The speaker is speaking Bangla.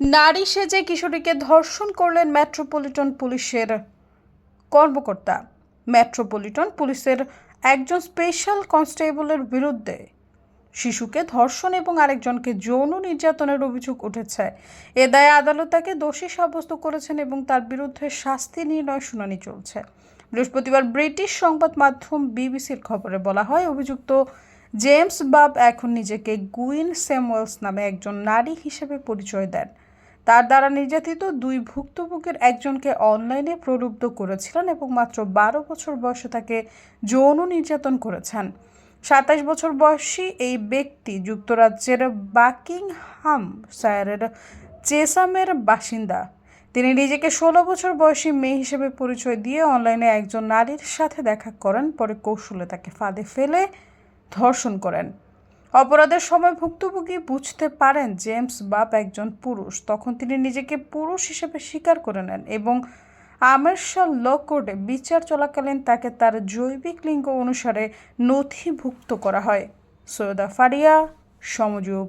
নারী সেজে কিশোরীকে ধর্ষণ করলেন মেট্রোপলিটন পুলিশের কর্মকর্তা। মেট্রোপলিটন পুলিশের একজন স্পেশাল কনস্টেবলের বিরুদ্ধে শিশুকে ধর্ষণ এবং আরেকজনকে যৌন নির্যাতনের অভিযোগ উঠেছে। এ দায়ে আদালত তাকে দোষী সাব্যস্ত করেছেন এবং তার বিরুদ্ধে শাস্তি নির্ণয় শুনানি চলছে। বৃহস্পতিবার ব্রিটিশ সংবাদ মাধ্যম বিবিসির খবরে বলা হয়, অভিযুক্ত জেমস বাব এখন নিজেকে গুইন স্যামুয়েলস নামে একজন নারী হিসেবে পরিচয় দেন। তার দ্বারা নির্যাতিত দুই ভুক্তভোগীর একজনকে অনলাইনে প্রলুব্ধ করেছিলেন এবং মাত্র বারো বছর বয়সে তাকে যৌন নির্যাতন করেছেন। সাতাশ বছর বয়সী এই ব্যক্তি যুক্তরাজ্যের বাকিংহাম শায়ারের চেসামের বাসিন্দা। তিনি নিজেকে ষোলো বছর বয়সী মেয়ে হিসেবে পরিচয় দিয়ে অনলাইনে একজন নারীর সাথে দেখা করেন, পরে কৌশলে তাকে ফাঁদে ফেলে ধর্ষণ করেন। অপরাধের সময় ভুক্তভোগী বুঝতে পারেন জেমস বাপ একজন পুরুষ। তখন তিনি নিজেকে পুরুষ হিসেবে স্বীকার করে নেন এবং আমেরশাল ল কোর্টে বিচার চলাকালীন তাকে তার জৈবিক লিঙ্গ অনুসারে নথিভুক্ত করা হয়। সৈয়দা ফারিয়া, সমযোগ।